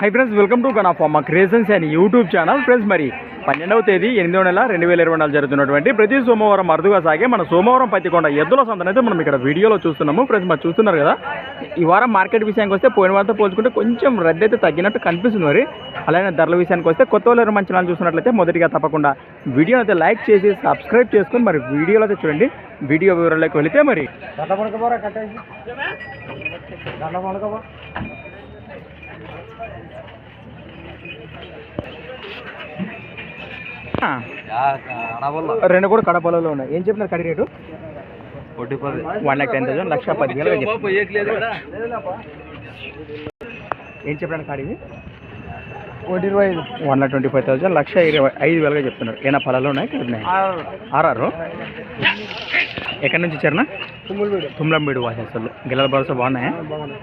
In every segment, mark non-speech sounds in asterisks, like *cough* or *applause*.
Hi friends welcome to Gana pharma creations and YouTube channel friends మరి పన్నెండవ తేదీ ఎనిమిదవ నెల రెండు వేల ఇరవై నాలుగు జరుగుతున్నటువంటి ప్రతి సోమవారం అరుదుగా సాగే మన సోమవారం పత్తికొండ ఎద్దుల సంతనైతే మనం ఇక్కడ వీడియోలో చూస్తున్నాము. ఫ్రెండ్స్ మరి చూస్తున్నారు కదా ఈ వారం మార్కెట్ విషయానికి వస్తే పోయిన వారంతో పోల్చుకుంటే కొంచెం రద్దు అయితే తగ్గినట్టు కనిపిస్తుంది మరి. అలానే ధరల విషయానికి వస్తే కొత్త వాళ్ళు మంచి చూసినట్లయితే మొదటిగా తప్పకుండా వీడియోని అయితే లైక్ చేసి సబ్స్క్రైబ్ చేసుకొని మరి వీడియోలో అయితే చూడండి. వీడియో వివరాలకు వెళితే మరి. రెండు కూడా కడపలలో ఉన్నాయి. ఏం చెప్పినారు కడి rate? One lakh ten thousand లక్ష పదివేలు ఏం చెప్పాను కాడివి ఒకటి ఇరవై ఐదు. One lakh twenty five thousand లక్ష ఇరవై ఐదు వేలుగా చెప్తున్నారు. ఏనా పొలాలు ఉన్నాయి? ఇక్కడ ఉన్నాయి? ఆర్ఆర్ ఎక్కడి నుంచి ఇచ్చారనా తుమ్లంబీడు వాసేస్తారు గిల్లల భరోసా బాగున్నాయా?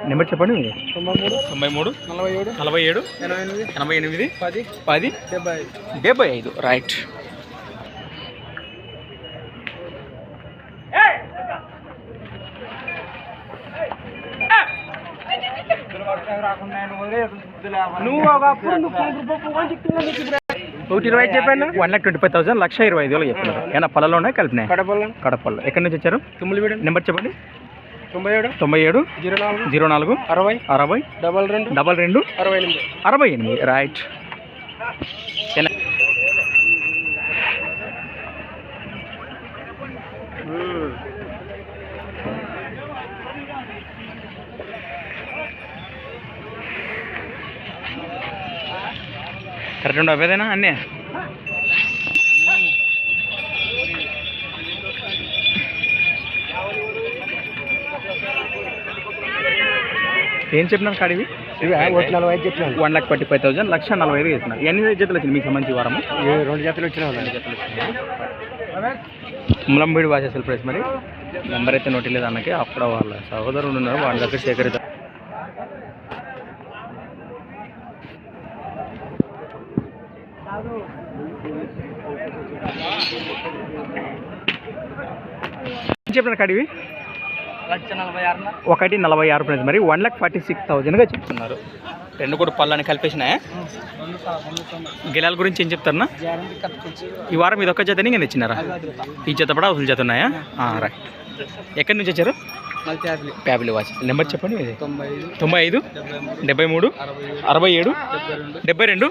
నెంబర్ చెప్పండి తొంభై మూడు. తొంభై మూడు. నలభై ఏడు. నలభై ఏడు. ఎనభై ఎనిమిది. ఎనభై ఎనిమిది. పది. పది. డెబ్బై డెబ్బై ఐదు. రైట్. నువ్వు ఒకటి ఇరవై చెప్పాను? One lakh twenty five thousand లక్ష ఇరవై ఐదు వేలు చెప్తున్నారు. ఏనా పొలాలు ఉన్నాయి? కలిపినాయి? కడపల్ల కడపల్లో ఎక్కడి నుంచి వచ్చారు? తుమ్ములు వీడు నెంబర్ చెప్పండి. తొంభై ఏడు. తొంభై ఏడు. జీరో నాలుగు. జీరో నాలుగు. అరవై. అరవై. డబల్ రెండు. డబల్ రెండు. అరవై ఎనిమిది. అరవై ఎనిమిది. రైట్. కరెక్ట్ ఉండవు అవేదేనా అన్నీ? ఏం చెప్పినారు కాడివి? నలభై ఐదు చెప్పాను one lakh forty five thousand లక్ష నలభై ఐదు చేస్తున్నారు ఎన్ని జతలు వచ్చింది మీకు సంబంధించి వారము? రెండు జతలు వచ్చిన ములంబీడి వాసేసలు ప్రైస్ మరి. నెంబర్ అయితే నోటి లేదు అన్నకి. అక్కడ వాళ్ళ సహోదరులు ఉన్నారు వాళ్ళ దగ్గర సేకరిత చెప్పిన కడివి లక్ష నలభై ఆరున ఒకటి నలభై ఆరు ప్రైస్ మరి వన్ లాక్ ఫార్టీ సిక్స్ థౌజండ్గా చెప్తున్నారు. రెండు కూడా పళ్ళని కలిపేసినాయా గిలాల గురించి ఏం చెప్తారన్నా? ఈ వారం ఇది ఒక్క జతని నేను ఇచ్చినారా ఈ జత కూడా అవసరం జత ఉన్నాయా? ఆ, రైట్ ఎక్కడి నుంచి వచ్చారు? ఫ్యామిలీ. వాచ్. నెంబర్ చెప్పండి. తొంభై ఐదు డెబ్బై మూడు అరవై ఏడు డెబ్బై రెండు.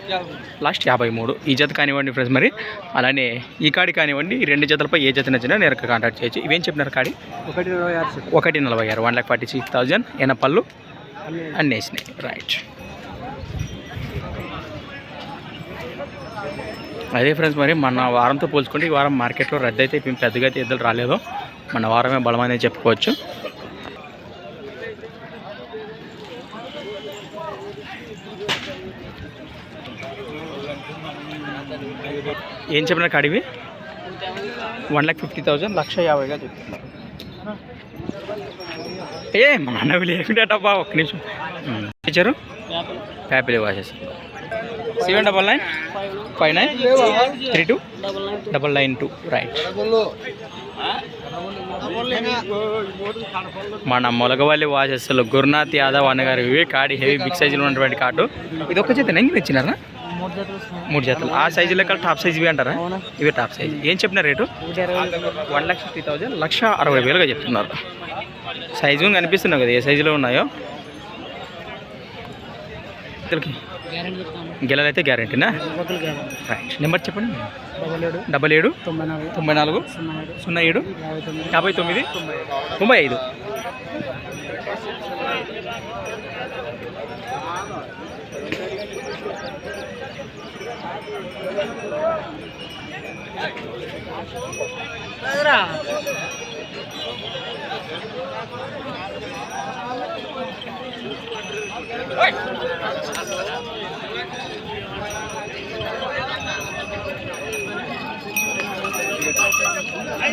లాస్ట్ యాభై మూడు. ఈ జత కానివ్వండి ఫ్రెండ్స్ మరి. అలానే ఈ కాడి కానివ్వండి ఈ రెండు జతలపై ఏ జత నచ్చినా నేను కాంటాక్ట్ చేయొచ్చు. ఇవేం చెప్పినారు కాడి? ఒకటి నలభై ఆరు. One lakh forty six thousand ఎనపళ్ళు అన్ని అన్నీ వేసినాయి రైట్ అదే ఫ్రెండ్స్ మరి మన వారంతో పోల్చుకుంటే ఈ వారం మార్కెట్లో రద్దు అయితే పెద్దగా అయితే ఎద్దులు రాలేదు. మన వారమే బలమనే చెప్పుకోవచ్చు. ఏం చెప్పినా కాడివి? వన్ ల్యాక్ ఫిఫ్టీ థౌజండ్ లక్ష యాభైగా చెప్తున్నారు. ఏ మన అన్నవి లేకుంటేటబ్బా ఒక్క నిమిషం. టీచరు? ఇచ్చారు happily watches seven double nine? Five nine? Three two? Double nine two. Right. మన మొలగవల్లి వాచెస్లో గురునాథ్ యాదవ్ అన్నగారు ఇవి కాడి హెవీ బిగ్ సైజులో ఉన్నటువంటి కార్డు. ఇది ఒక్క చేత నెంగి ఇచ్చినారా? మూడు జతలు ఆ సైజు లెక్క టాప్ సైజ్ ఇవి అంటారా? ఇవి టాప్ సైజ్ ఏం చెప్పిన rate? One lakh fifty thousand లక్ష అరవై వేలుగా చెప్తున్నారు. సైజు కనిపిస్తున్నావు కదా? ఏ సైజులో ఉన్నాయో? గెలలు అయితే గ్యారంటీనా రైట్ నెంబర్ చెప్పండి. డబల్ ఏడు. తొంభై నాలుగు. సున్నా ఏడు. యాభై తొమ్మిది. తొంభై ఐదు.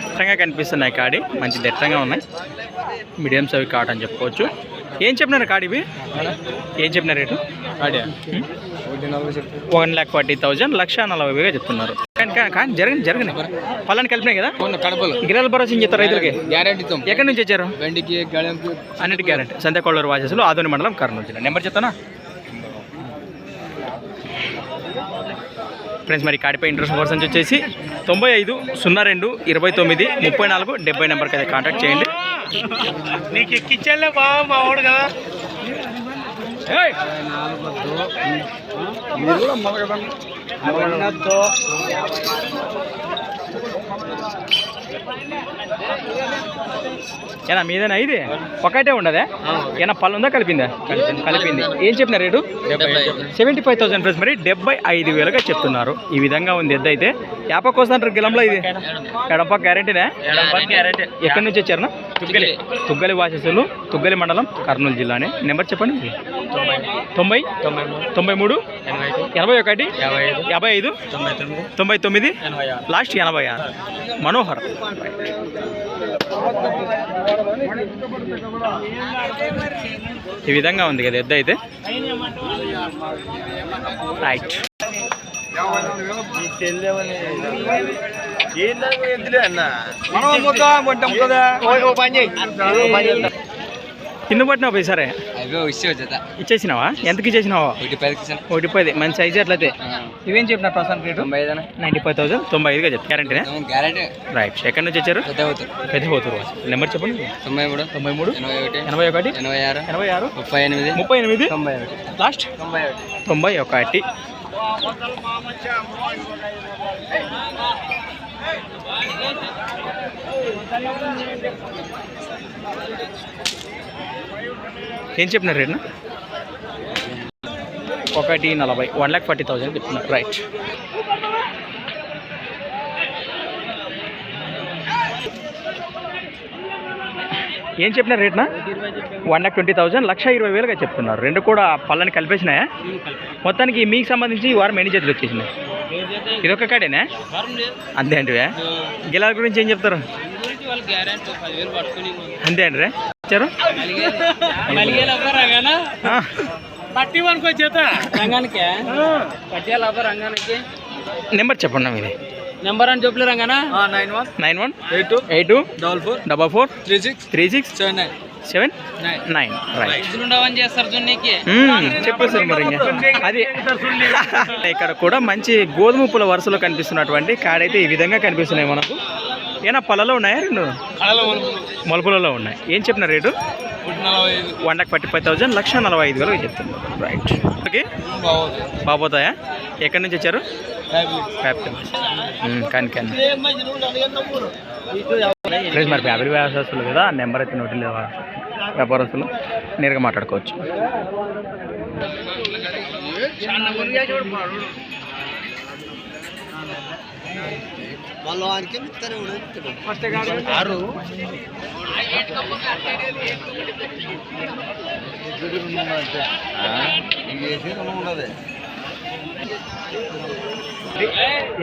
దట్టంగా కనిపిస్తున్నాయి కాడి. మంచి దట్టంగా ఉన్నాయి. మీడియం సైజ్ కాట్ అని చెప్పుకోవచ్చు. ఏం చెప్పినారు కాడి ఇవి? ఏం చెప్పిన rate? One lakh forty thousand లక్ష నలభై వేగా చెప్తున్నారు. కానీ జరగని జరగని. పళ్ళని కలిపినాయి కదా? కడపలు. గిరాల భరోసా ఏం చెప్తారు రైతులకి? గ్యారంటీతో ఎక్కడి నుంచి వచ్చారు వెండికి గళంకి అన్నిటి గ్యారెంటీ. సంతకోళ్ళూరు వాచెస్లో ఆదోని మండలం కర్నూలు జిల్లా. నెంబర్ చెప్తానా? ఫ్రెండ్స్ మరి కాడిపై ఇంట్రెస్ట్ పర్సన్స్ వచ్చేసి తొంభై ఐదు సున్నా రెండు ఇరవై తొమ్మిది ముప్పై నాలుగు డెబ్బై నెంబర్కి అయితే కాంటాక్ట్ చేయండి. నీకు ఎక్కించాలే బావ మా వాడు కదా. ఏనా మీదేనా ఇది? ఒకటే ఉండదే? ఏనా పళ్ళు ఉందా కలిపిందా? కలిపింది. ఏం చెప్పిన rate? Seventy five thousand plus మరి డెబ్బై ఐదు వేలుగా చెప్తున్నారు. ఈ విధంగా ఉంది ఎద్దు అయితే. యాపక్ గిలంలో ఇది? ఎడప గ్యారంటీనే? ఎక్కడి నుంచి వచ్చారు? తుగ్గలి తుగ్గలి వాసస్సులు తుగ్గలి మండలం కర్నూలు జిల్లానే. నెంబర్ చెప్పండి తొంభై. తొంభై మూడు. ఎనభై ఒకటి. యాభై ఐదు. తొంభై తొమ్మిది. లాస్ట్ ఎనభై ఆరు. మనోహర్. ఈ విధంగా ఉంది కదా ఎద్దు అయితే. రైట్ కింద పట్టినావు పోయి సరే. ఇచ్చేసినావా? ఎంతకి ఇచ్చేసినావా? ఒకటి పది మంచి సైజ్ అట్లయితే. ఇవేం చెప్పిన ప్రస్తుతానికి రేటు? తొంభై ఐదు నైంటీ ఫైవ్ థౌసండ్. తొంభై ఐదుగా గ్యారంటీనే గ్యారెంటీ. రైట్ ఎక్కడి నుంచి వచ్చారు? పెద్ద పోతురు నెంబర్ చెప్పండి. తొంభై మూడు. తొంభై మూడు. ఎనభై ఒకటి. ఎనభై ఒకటి. ఎనభై ఆరు. ఎనభై ఆరు. ముప్పై ఎనిమిది. ముప్పై ఎనిమిది. తొంభై ఒకటి. లాస్ట్ తొంభై ఒకటి. తొంభై ఒకటి. ఏం చెప్పినారు రేట్నా? ఒకటి నలభై వన్ ల్యాక్ ఫార్టీ థౌసండ్ చెప్తున్నారు రైట్ ఏం చెప్పినారు రేట్నా? వన్ ల్యాక్ ట్వంటీ థౌసండ్ లక్ష ఇరవై వేలుగా చెప్తున్నారు. రెండు కూడా పళ్ళని కలిపేసినాయా? మొత్తానికి మీకు సంబంధించి ఈ వారం ఎన్ని చేతులు వచ్చేసినాయి? ఇదొక కాడేనా? అంతే అంటే గిలాల గురించి ఏం చెప్తారు? అంతే అండి ఇచ్చారు? ఆ, పట్టి వనుకో చేత రంగానికి పట్టియాలి రంగానికి నెంబర్ చెప్పండి మీది. నెంబర్ అని చెప్పలే రంగానా? Nine one? Nine one? Eight two? Eight two? Double four? Double four? Three six? Three six? Seven nine. Seven? Nine right చెప్పేసారు మరి. అది *laughs* ఇక్కడ కూడా మంచి గోధుమ పూల వరుసలో కనిపిస్తున్నటువంటి కాడైతే ఈ విధంగా కనిపిస్తున్నాయి మనకు. ఏనా పళ్ళలో ఉన్నాయా రెండు? మలుపులలో ఉన్నాయి. ఏం చెప్పిన rate? Lakh forty five thousand లక్ష నలభై ఐదు వేలు చెప్తున్నారు. రైట్ బాగుంది బాబోతాయా? ఎక్కడి నుంచి వచ్చారు? కానీ కానీ. ప్లీజ్ మరి ఫ్యామిలీ వ్యాపారస్తులు కదా నెంబర్ అయితే నోటి వ్యాపారస్తులు నేరుగా మాట్లాడుకోవచ్చు. వాళ్ళు వారికి ఆరు.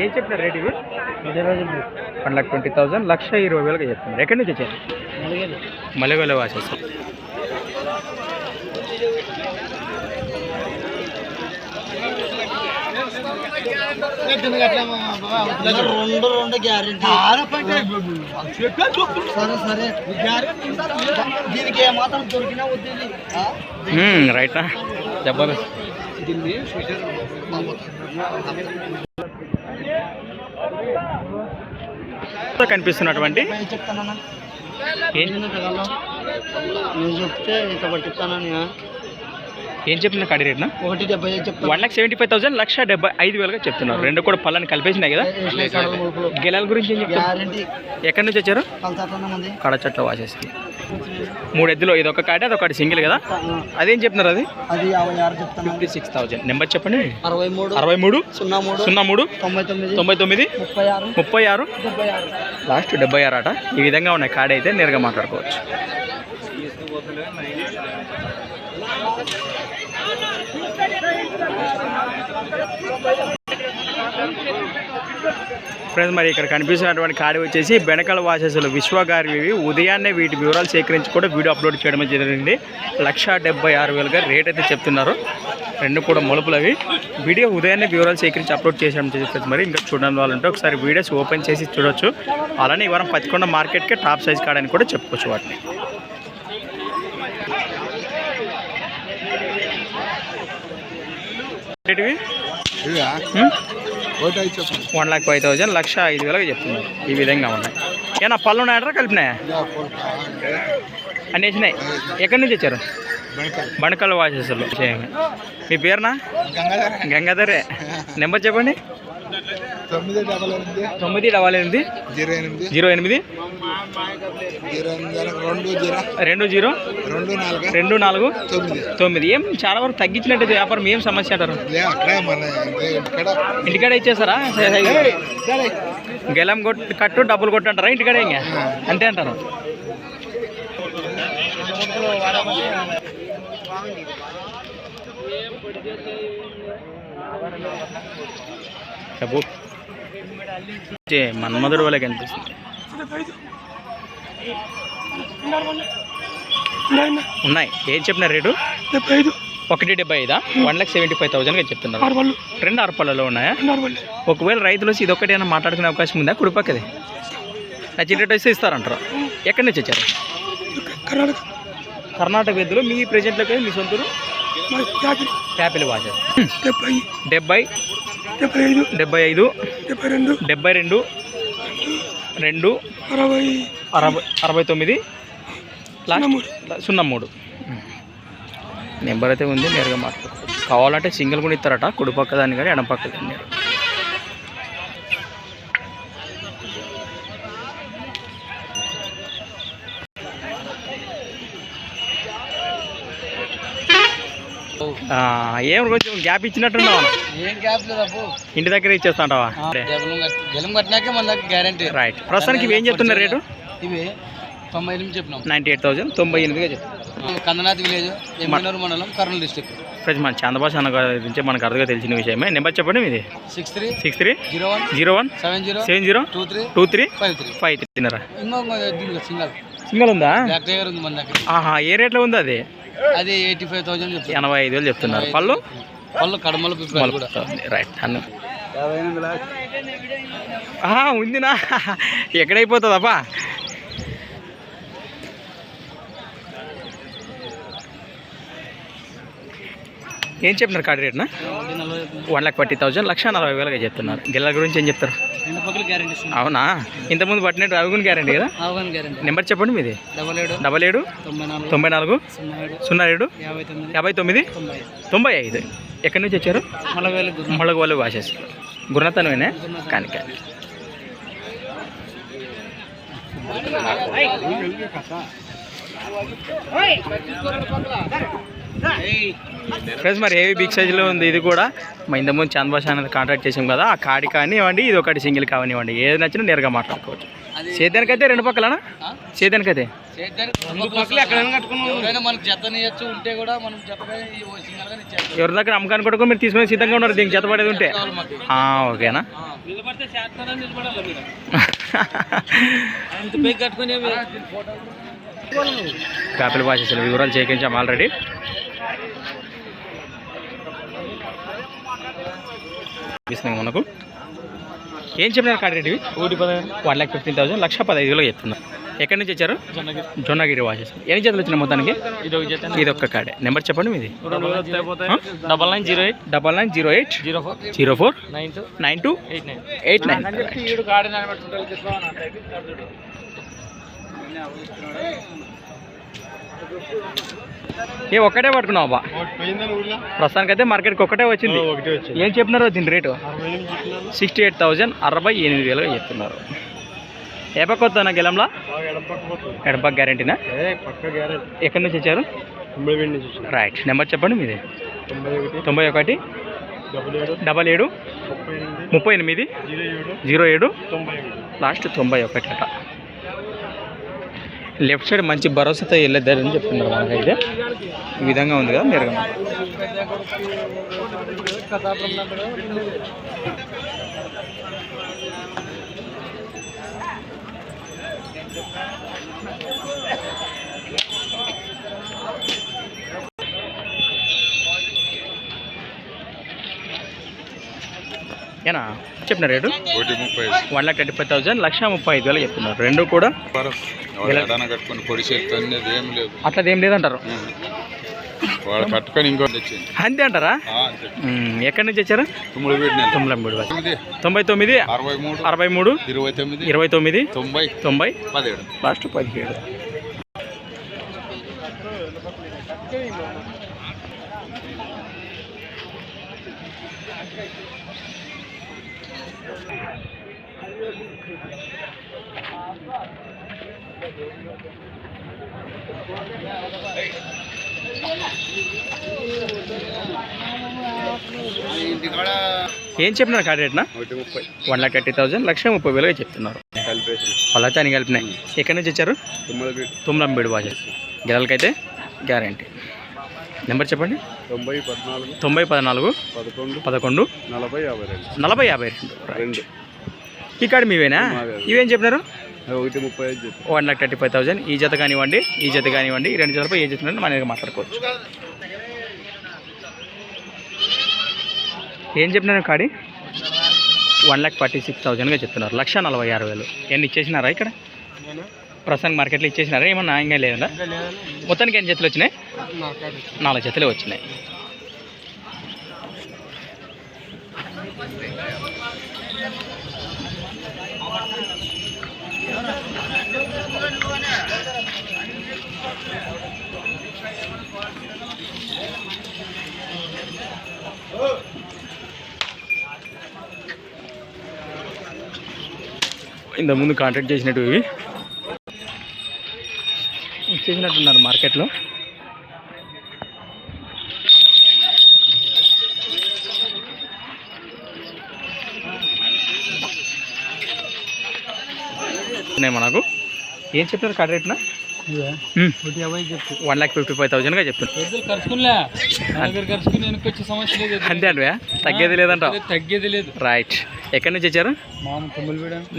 ఏం చెప్తున్నారు రేట్ ఇవి? వన్ లాక్ ట్వంటీ థౌసండ్ లక్ష ఇరవై వేలుగా చెప్తున్నారు. ఎక్కడి నుంచి వచ్చారు? మలగొల. వాసెస్ రెండు రెండు గ్యారెంటీ సరే సరే గ్యారెంటీ దీనికి ఏమాత్రం దొరికినా వద్దు రైట్ జబర్దస్త్ కనిపిస్తున్నటువంటి చెప్తానన్నా? ఏం చెప్తే ఇంత పట్టిస్తానని ఏం చెప్పిన కడి రేట్నా? ఒకటి డెబ్బై ఐదు చెప్తాను one lakh seventy five thousand లక్ష డెబ్బై ఐదు వేలుగా చెప్తున్నారు. రెండు కూడా పళ్ళని కలిపేసినాయి కదా? గెలాల గురించి ఏం చెప్తారు? ఎక్కడి నుంచి వచ్చారు? కలతాటన్నా మంది కడ చెట్ల వాసేసి మూడు ఎద్దులు ఇది ఒక కాటి అది ఒకటి సింగిల్ కదా? అదేం చెప్తున్నారు అది? Fifty six thousand. నెంబర్ చెప్పండి. అరవై మూడు అరవై మూడు సున్నా మూడు సున్నా మూడు తొంభై తొమ్మిది తొంభై తొమ్మిది ముప్పై ఆరు లాస్ట్ డెబ్బై ఆరు అట ఈ విధంగా ఉన్నాయి. కాడ అయితే నేరుగా మాట్లాడుకోవచ్చు. ఫ్రెండ్స్ మరి ఇక్కడ కనిపిస్తున్నటువంటి కాడి వచ్చేసి బెనకల వాసెస్లు విశ్వ గారివి ఉదయాన్నే వీటి వివరాలు సేకరించి కూడా వీడియో అప్లోడ్ చేయడం జరిగింది. లక్ష డెబ్బై ఆరు వేలుగా రేట్ అయితే చెప్తున్నారు. రెండు కూడా మొలుపులవి వీడియో ఉదయాన్నే వివరాలు సేకరించి అప్లోడ్ చేసాం ఫ్రెండ్స్ మరి ఇంకా చూడడం వాళ్ళంటే ఒకసారి వీడియోస్ ఓపెన్ చేసి చూడొచ్చు. అలానే ఈ వారం పత్తికొండ మార్కెట్కే టాప్ సైజ్ కాడని కూడా చెప్పుకోవచ్చు వాటిని. రేటువి వన్ లాక్ ఫైవ్ థౌజండ్ లక్ష ఐదు వేలకు చెప్తున్నారు ఈ విధంగా ఉన్నాయి. ఏనా పళ్ళు ఉన్నాయరా కలిపినాయా? అన్నీ వచ్చినాయి ఎక్కడి నుంచి వచ్చారు బణకల్ వాసేసులు మీ పేరునా? గంగాధరే. నెంబర్ చెప్పండి. తొమ్మిది డబల్ ఎనిమిది. జీరో ఎనిమిది. జీరో ఎనిమిది. రెండు జీరో. రెండు నాలుగు. తొమ్మిది. ఏం చాలా వరకు తగ్గించినట్టు వ్యాపారం ఏం సమస్య అంటారు? ఇంటికాడ. ఇచ్చేస్తారా? గెలం కొట్టు కట్టు డబ్బులు కొట్టు అంటారా ఇంటికాడ ఇంకా? అంతే అంటారు. చెప్పు. మన్మధుడు వాళ్ళకి కనిపిస్తుంది. ఉన్నాయి. ఏం చెప్పిన రేటు? ఒకటి డెబ్బై ఐదా? వన్ లాక్ సెవెంటీ ఫైవ్ థౌసండ్గా చెప్తున్నారు. రెండు అరపల్లలో ఉన్నాయా? ఒకవేళ రైతులు వచ్చి ఇదొక్కటి ఏమైనా మాట్లాడుకునే అవకాశం ఉందా? కుడిపక్కది. నచ్చిన రేట్ వస్తే ఇస్తారంటారు. ఎక్కడి నుంచి వచ్చారు? కర్ణాటక వ్యక్తులు మీ ప్రెజెంట్లోకి మీ సొంతూరు? వాచర్ డెబ్బై డెబ్బై ఐదు. డెబ్బై రెండు. రెండు. అరవై. అరవై తొమ్మిది. లాస్ట్ సున్నా మూడు. నెంబర్ అయితే ఉంది నేరుగా మాట్లాడుకోవచ్చు కావాలంటే సింగిల్ కూడా ఇస్తారట కుడి పక్క దాన్ని కానీ ఎడం పక్క దాన్ని. ఏం కొంచెం గ్యాప్ ఇచ్చినట్టున్నావా? ఏం గ్యాప్ లేదు ఇంటి దగ్గర ఇచ్చేస్తాంటావా? జలం కట్టినాకే మన దగ్గర గ్యారంటీ రైట్ ప్రస్తుతానికి ఏం చెప్తున్నారు రేటు? ఇవి తొంభై ఎనిమిది చెప్పినాం. నైంటీ ఎయిట్ థౌసండ్ తొంభై ఎనిమిదిగా చెప్తున్నారు కందనాథ్ విలేజ్ ఎమ్మెనూరు మండలం కర్నూలు డిస్టిక్ ఫ్రెండ్స్ మన చంద్రబాబు అన్న గారి గురించి మనకు అర్థంగా తెలిసిన విషయమే. నెంబర్ చెప్పండి మీది. Six three six three zero one zero one seven zero seven zero two three two three five three five ఇంకో దీనికి సింగల్. సింగల్ ఉందా? బ్లాక్ టైగర్ ఉంది మన దగ్గర. ఆహా ఏ రేట్లో ఉంది అది? అది ఎయిటీ ఫైవ్ థౌసండ్ ఎనభై ఐదు వేలు చెప్తున్నారు. పళ్ళు? పళ్ళు కడమలు రైట్. అన్న. ఉందినా? ఎక్కడైపోతుందప్పా ఏం చెప్తున్నారు కార్డు రేట్నా? వన్ లాక్ ఫార్టీ థౌసండ్ లక్ష నలభై వేలుగా చెప్తున్నారు. గిల్లల గురించి ఏం చెప్తారు? అవునా? ఇంతకుముందు పట్టినట్టు అవి కూడా గ్యారంటీ కదా నెంబర్ చెప్పండి మీది. డబల్ ఏడు తొంభై నాలుగు సున్నా ఏడు యాభై తొమ్మిది యాభై తొమ్మిది తొంభై ఐదు. ఎక్కడి నుంచి వచ్చారు? వాళ్ళు వాసేస్తారు గుణతనమేనే కానీ కానీ ఫ్రెండ్స్ మరి ఏవి బిగ్ సైజులో ఉంది ఇది కూడా. మా ఇంతకుముందు చంద్రబాష అనేది కాంటాక్ట్ చేసాం కదా ఆ కాడి కానివ్వండి ఇది ఒకటి సింగిల్ కానివ్వండి. ఏది నచ్చినా నేరుగా మాట్లాడుకోవచ్చు. సేద్యానికైతే రెండు పక్కలనా? సేద్యానికైతే ఎవరి దగ్గర అమ్మకాన్ని కూడా మీరు తీసుకునే సిద్ధంగా ఉన్నారు దీనికి జతపడేది ఉంటే. ఓకేనా? కట్టుకుని కాపిల్ భాషలు వివరాలు చేయించాం ఆల్రెడీ మనకు. ఏం చెప్పినారు కాడి రేటు ఒకటి పదహారు వన్ ల్యాక్ ఫిఫ్టీన్ థౌసండ్ లక్ష పదహైదు వేలు చెప్తున్నారు ఎక్కడి నుంచి వచ్చారు? జొన్నగిరి. వాచెస్ ఎన్ని జతలు వచ్చినాయి మొత్తానికి? ఇది ఒక్క కాడే. నెంబర్ చెప్పండి మీది. Double nine zero eight. Double nine zero eight. Zero four. Zero four. Nine two. Nine two. Eight nine. Eight nine. ఏ ఒక్కటే పట్టుకున్నావు అబ్బా. ప్రస్తుతానికి అయితే మార్కెట్కి ఒక్కటే వచ్చింది. ఏం చెప్పినారు దీని రేటు? సిక్స్టీ ఎయిట్ థౌజండ్ అరవై ఎనిమిది వేలుగా చెప్తున్నారు. ఏ పక్క వద్దా గెలంలా? ఎడపక్క గ్యారంటీనా? ఎక్కడి నుంచి వచ్చారు? రైట్. నెంబర్ చెప్పండి మీది. తొంభై ఒకటి. డబల్ ఏడు. ముప్పై ఎనిమిది. జీరో ఏడు. లాస్ట్ తొంభై ఒకటి అట. లెఫ్ట్ సైడ్ మంచి భరోసాతో వెళ్ళేద్దారని చెప్తున్నారు మనకైతే. ఈ విధంగా ఉంది కదా మీరు? ఏనా? చెప్పిన rate? One lakh thirty five thousand లక్ష ముప్పై ఐదు వేలు చెప్తున్నారు. రెండు కూడా? కట్టుకొని పొడి చేస్తుంది ఏం లేదు. అట్లా ఏం లేదంటారు? వాడు కట్టుకొని ఇంకోటి తెచ్చింది అంతే అంటారా? ఎక్కడి నుంచి వచ్చారు? తొమ్మిది. తొంభై తొమ్మిది అరవై మూడు. అరవై మూడు ఇరవై తొమ్మిది. ఇరవై తొమ్మిది తొంభై. తొంభై. పదిహేడు. లాస్ట్ పదిహేడు. ఏం చెప్పినారు కార్డ్ రేట్నా? ముప్పై. వన్ లాక్ థర్టీ థౌసండ్ లక్ష ముప్పై వేలుగా చెప్తున్నారు. వాళ్ళైతే అని కలిపినాయి. ఎక్కడి నుంచి వచ్చారు? తుమ్మల వీడు తుమ్లంబేడు బాజ గిరాలకైతే గ్యారంటీ. నెంబర్ చెప్పండి. తొంభై పద్నాలుగు. తొంభై పద్నాలుగు పదకొండు. పదకొండు నలభై యాభై రెండు. నలభై యాభై రెండు. ఈ కార్డు మీవేనా? మావే. ఇవేం చెప్పినారు? ఒకటి ముప్పై ఐదు one lakh thirty five thousand. ఈ జత కానివ్వండి ఈ జత కానివ్వండి ఈ రెండు జతలపై ఏ జత మన దగ్గర మాట్లాడుకోవచ్చు. ఏం చెప్పినారు కాడి వన్ లాక్ ఫార్టీ సిక్స్ థౌసండ్గా చెప్తున్నారు. లక్ష నలభై ఆరు వేలు. ఎన్ని ఇచ్చేసినారా ఇక్కడ? ప్రస్తుతానికి మార్కెట్లో ఇచ్చేసినారా? ఏమన్నా ఇంకా లేదా. మొత్తానికి ఎన్ని జతలు వచ్చినాయి? నాలుగు జతలే వచ్చినాయి. ఇంత ముందు కాంటాక్ట్ చేసినట్టు ఇవి. చేసినట్టున్నారు మార్కెట్లో మనకు. ఏం చెప్పారు కార్డ్ రేట్నా వన్ ల్యాక్ ఫిఫ్టీ ఫైవ్ థౌసండ్గా సమస్య లేదు. అంతే తగ్గేది లేదంటావు. అదే తగ్గేది లేదు. రైట్ ఎక్కడి నుంచి వచ్చారు?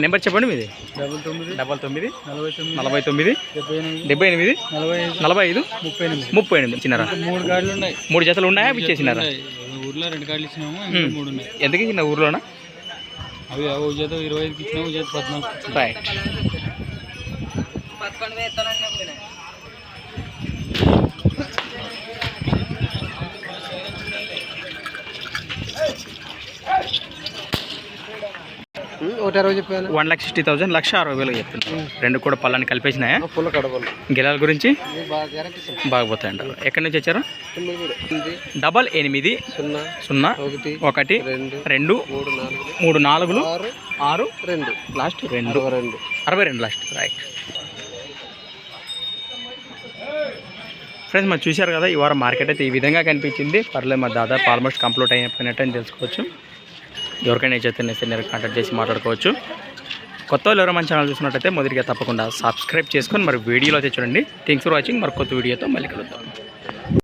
నెంబర్ చెప్పండి మీది. డబుల్ తొమ్మిది. డబల్ తొమ్మిది. నలభై తొమ్మిది. డెబ్బై ఎనిమిది. నలభై ఐదు. ముప్పై ఎనిమిది. ముప్పై ఎనిమిది. ఇచ్చినారా మూడు గాడులు ఉన్నాయి. మూడు జతలు ఉన్నాయా? ఇచ్చేసినారా. ఊర్లో రెండు గాడులు ఇచ్చినాము మూడు ఉన్నాయి. ఎందుకు ఇచ్చిన ఊర్లోనా? అవి అవి జత ఇరవై ఐదుకి ఇచ్చినావు ఓ పద్నాలుగు పదకొండు రైట్ ఒకటి అరవై చెప్పాను వన్ లాక్ సిక్స్టీ థౌసండ్ లక్ష అరవై వేలు చెప్తున్నారు రెండు కూడా పళ్ళని కలిపేసినాయా? పుల్ల కడపలు గిలాల గురించి? బాగా గ్యారెంటీ బాగా పోతాయి అంటారు. ఎక్కడి నుంచి వచ్చారు? డబల్ ఎనిమిది సున్నా. సున్నా ఒకటి. రెండు. మూడు నాలుగు. మూడు నాలుగులు ఆరు. రెండు. లాస్ట్ రెండు. రెండు. అరవై రెండు లాస్ట్. రైట్ ఫ్రెండ్స్ మరి చూశారు కదా ఈ వారం మార్కెట్ అయితే ఈ విధంగా కనిపించింది. పర్లేదు మరి దాదాపు ఆల్మోస్ట్ కంప్లీట్ అయిపోయినట్టు అని తెలుసుకోవచ్చు. ఎవరికైనా చైతన్య నేను కాంటాక్ట్ చేసి మాట్లాడుకోవచ్చు. కొత్త వాళ్ళు ఎవరో మన ఛానల్ చూసినట్టయితే మొదటిగా తప్పకుండా సబ్స్క్రైబ్ చేసుకొని మరి వీడియోలో అయితే చూడండి. థ్యాంక్స్ ఫర్ వాచింగ్ మరి కొత్త వీడియోతో మళ్ళీ కలుద్దాం.